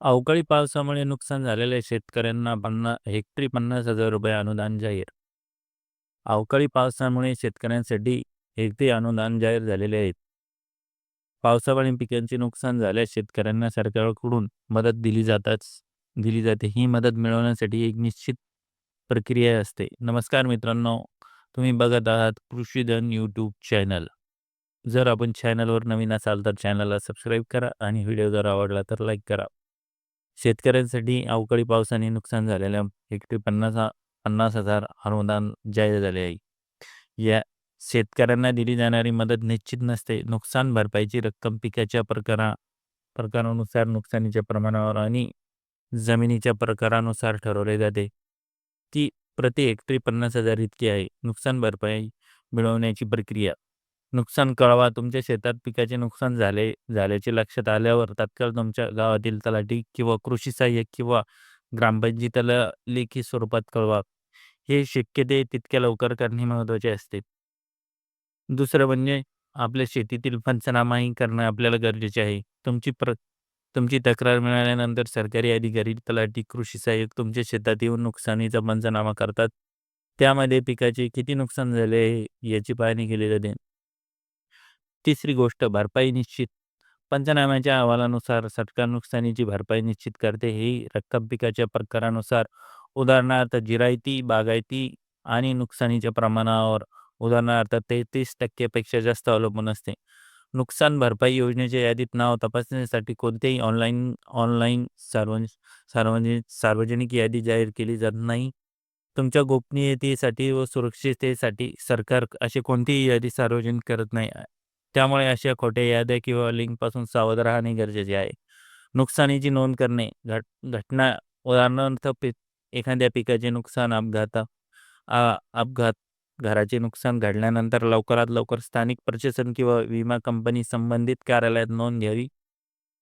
अवकाळी पावसामुळे नुकसान झालेल्या शेतकऱ्यांना पन्ना हेक्टरी पन्नास हजार रुपये अनुदान जाहीर. अवकाळी पावसामुळे शेतकऱ्यांसाठी हेक्टरी अनुदान जाहीर झालेले आहेत. पावसामुळे पिकांचे नुकसान झाल्यास शेतकऱ्यांना सरकारकडून मदत दिली जाताच दिली जाते. ही मदत मिळवण्यासाठी एक निश्चित प्रक्रिया असते. नमस्कार मित्रांनो तुम्ही बघत आहात कृषीधन यूट्यूब चॅनल जर आपण चॅनलवर नवीन असाल तर चॅनलला सबस्क्राईब करा आणि व्हिडिओ जर आवडला तर लाईक करा. शेतकऱ्यांसाठी अवकाळी पावसाने नुकसान झालेल्या हेक्टरी पन्नास पन्नास हजार अनुदान जाहीर झाले आहे. या शेतकऱ्यांना दिली जाणारी मदत निश्चित नसते. नुकसान भरपाईची रक्कम पिकाच्या प्रकारा प्रकारानुसार नुकसानीच्या प्रमाणावर आणि जमिनीच्या प्रकारानुसार ठरवले जाते. ती प्रति हेक्टरी पन्नास हजार इतकी आहे. नुकसान भरपाई मिळवण्याची प्रक्रिया नुकसान कळवा तुमच्या शेतात पिकाचे नुकसान झाले झाल्याचे लक्षात आल्यावर तात्काळ तुमच्या गावातील तलाठी किंवा कृषी सहाय्यक किंवा ग्रामपंचायतीला लेखी स्वरूपात कळवा. हे शक्य ते तितक्या लवकर करणे महत्त्वाचे असते. दुसरं म्हणजे आपल्या शेतीतील पंचनामाही करणं आपल्याला गरजेचे आहे. तुमची प्र तुमची तक्रार मिळाल्यानंतर सरकारी अधिकारी तलाठी कृषी सहाय्यक तुमच्या शेतात येऊन नुकसानीचा पंचनामा करतात. त्यामध्ये पिकाचे किती नुकसान झाले आहे याची पाहणी केली जाते. तिसरी गोष्ट भरपाई निश्चित. पंचनाम्याच्या अहवालानुसार सरकार नुकसानीची भरपाई निश्चित करते. ही रक्कम पिकाच्या प्रकारानुसार उदाहरणार्थ जिरायती बागायती आणि नुकसानीच्या प्रमाणावर उदाहरणार्थ तेहतीस टक्केपेक्षा जास्त अवलंबून असते. नुकसान भरपाई योजनेच्या यादीत नाव तपासण्यासाठी कोणतेही ऑनलाईन ऑनलाईन सार्वजनिक सार्वजनिक सार्वजनिक यादी जाहीर केली जात नाही. तुमच्या गोपनीयतेसाठी व सुरक्षिततेसाठी सरकार अशी कोणतीही यादी सार्वजनिक करत नाही. त्यामुळे अशा खोट्या याद्या किंवा लिंकपासून सावध राहणे गरजेचे आहे. नुकसानीची नोंद करणे घट घटना उदाहरणार्थ पी एखाद्या पिकाचे नुकसान अपघात अपघात घराचे नुकसान घडल्यानंतर लवकरात लवकर स्थानिक प्रशासन किंवा विमा कंपनी संबंधित कार्यालयात नोंद घ्यावी.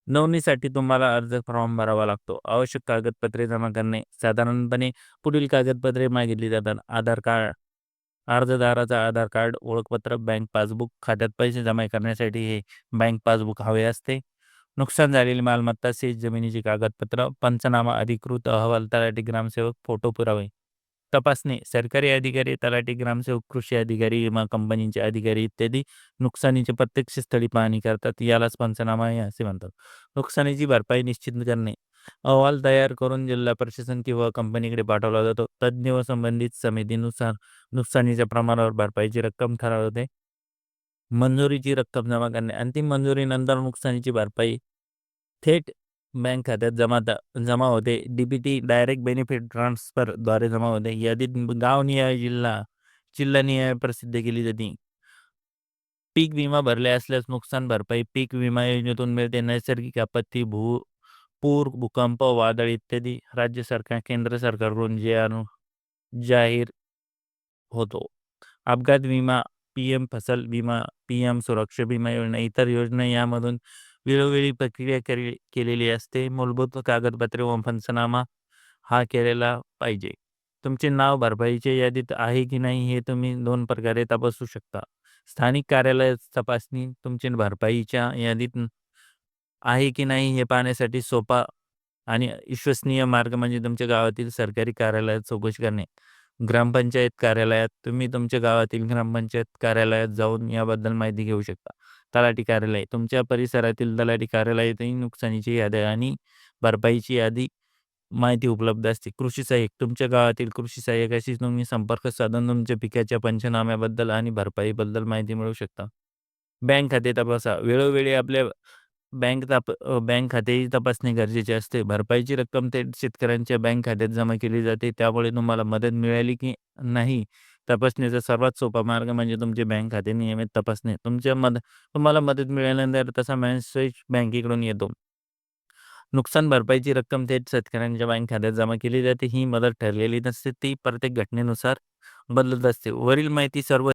नोंदणीसाठी तुम्हाला अर्ज फॉर्म भरावा लागतो. आवश्यक कागदपत्रे जमा करणे साधारणपणे पुढील कागदपत्रे मागितली जातात. आधार कार्ड अर्जदाराचा आधार कार्ड ओळखपत्र बँक पासबुक खात्यात पैसे जमा करण्यासाठी हे बँक पासबुक हवे असते. नुकसान झालेली मालमत्ता शेत जमिनीची कागदपत्र पंचनामा अधिकृत अहवाल तलाठी ग्रामसेवक फोटो पुरावे. तपासणी सरकारी अधिकारी तलाठी ग्रामसेवक कृषी अधिकारी विमा कंपनीचे अधिकारी इत्यादी नुकसानीचे प्रत्यक्ष स्थळी पाहणी करतात. यालाच पंचनामा हे असे म्हणतात. नुकसानीची भरपाई निश्चित करणे. अहवाल तयार करून जिल्हा प्रशासन किंवा कंपनीकडे पाठवला जातो. तज्ज्ञ व संबंधित समितीनुसार नुकसानीच्या प्रमाणावर भरपाईची रक्कम ठरवते. मंजुरीची रक्कम जमा करणे. अंतिम मंजुरीनंतर नुकसानीची भरपाई थेट बँक खात्यात जमा जमा होते. डी टी डायरेक्ट बेनिफिट ट्रान्सफरद्वारे जमा होते. यादीत गावनिहाय जिल्हा जिल्हानिहाय प्रसिद्ध केली जाते. पीक विमा भरले असल्यास नुकसान भरपाई पीक विमा योजनेतून मिळते. नैसर्गिक आपत्ती भू पूर, भूकंप, वादळ इत्यादी राज्य सरकार, केंद्र सरकारकडून जे अनु, जाहीर होतो. अपघात विमा पी एम फ़सल विमा पी एम सुरक्षा विमा योजना, इतर योजना यामधून वेळोवेळी प्रक्रिया केली, केलेली असते. मूलभूत कागदपत्रे व पंचनामा हा केलेला पाहिजे. तुमचे नाव भरपाईच्या यादीत आहे की नाही, हे तुम्ही दोन प्रकारे तपासू शकता. स्थानिक कार्यालय तपासणी, तुमचे भरपाईच्या यादीत आहे की नाही हे पाहण्यासाठी सोपा आणि विश्वसनीय मार्ग म्हणजे तुमच्या गावातील सरकारी कार्यालयात चौकशी करणे. ग्रामपंचायत कार्यालयात तुम्ही तुमच्या गावातील ग्रामपंचायत कार्यालयात जाऊन याबद्दल माहिती घेऊ शकता. तलाठी कार्यालय तुमच्या परिसरातील तलाठी कार्यालयातही नुकसानीची यादी आणि भरपाईची यादी माहिती उपलब्ध असते. कृषी सहाय्यक तुमच्या गावातील कृषी सहाय्यकाशी तुम्ही संपर्क साधून तुमच्या पिकाच्या पंचनाम्याबद्दल आणि भरपाईबद्दल माहिती मिळवू शकता. बँक खाते तपासा. वेळोवेळी आपल्या बँक ताप बँक खातेही तपासणे गरजेचे असते. भरपाईची रक्कम थेट शेतकऱ्यांच्या बँक खात्यात जमा केली जाते. त्यामुळे तुम्हाला मदत मिळाली की नाही? तपासणीचा सर्वात सोपा मार्ग म्हणजे तुमचे बँक खाते नियमित तपासणे. तुमच्या मद तुम्हाला मदत मिळाल्यानंतर तसा मेसेज बँकेकडून येतो. नुकसान भरपाईची रक्कम थेट शेतकऱ्यांच्या बँक खात्यात जमा केली जाते. ही मदत ठरलेली नसते. ती प्रत्येक घटनेनुसार बदलत असते. वरील माहिती सर्व